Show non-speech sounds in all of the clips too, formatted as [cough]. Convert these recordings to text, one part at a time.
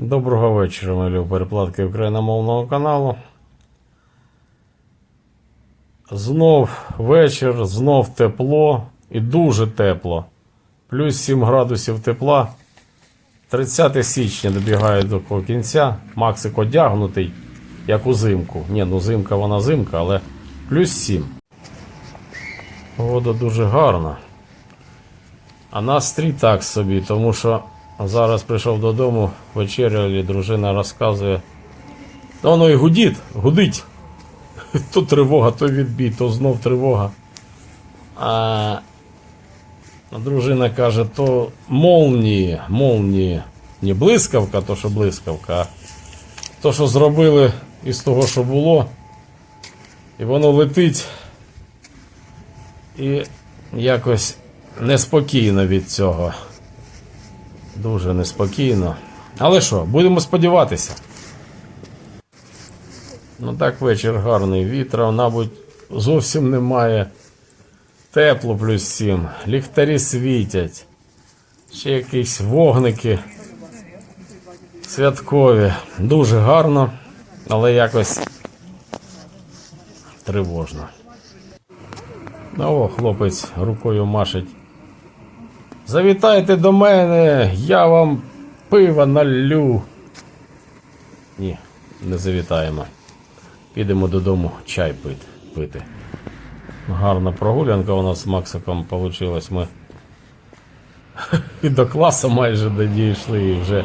Доброго вечора, мої любі перепладки україномовного каналу. Знов вечір, знов тепло і дуже тепло. Плюс 7 градусів тепла. 30 січня добігає до кінця. Максик одягнутий, як узимку. Ні, ну зимка вона зимка, але плюс 7. Погода дуже гарна. А настрій так собі, тому що зараз прийшов додому, вечеряли, дружина розказує. Та воно і гудить, гудить. [laughs] То тривога, то відбій, то знов тривога. А дружина каже, то молнії, молнії. Не блискавка, то що блискавка, а то, що зробили із того, що було. І воно летить. І якось неспокійно від цього. Дуже неспокійно. Але що, будемо сподіватися. Ну так вечір гарний. Вітра, мабуть, зовсім немає. Тепло плюс 7. Ліхтарі світять. Ще якісь вогники. Святкові. Дуже гарно, але якось тривожно. О, хлопець рукою машить. Завітайте до мене, я вам пива налю. Ні, не завітаємо. Підемо додому чай пити. Гарна прогулянка у нас з Максиком вийшла. Ми [laughs] і до класу майже дійшли, і вже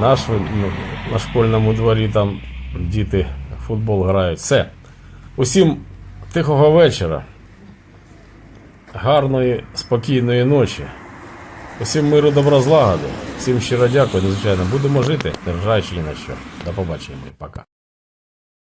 наш, ну, на школьному дворі там діти футбол грають. Все. Усім тихого вечора. Гарної, спокійної ночі. Усім миру добра злагоди. Всім щиро дякую, Незвичайно Будемо жити, невжаючи ні на що. До побачення, пока.